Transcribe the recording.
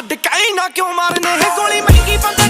ਛੱਡ ਕੇ ਨਾ ਕਿਉਂ ਮਾਰਨੇ? ਗੋਲੀ ਮਹਿੰਗੀ ਬੰਦੇ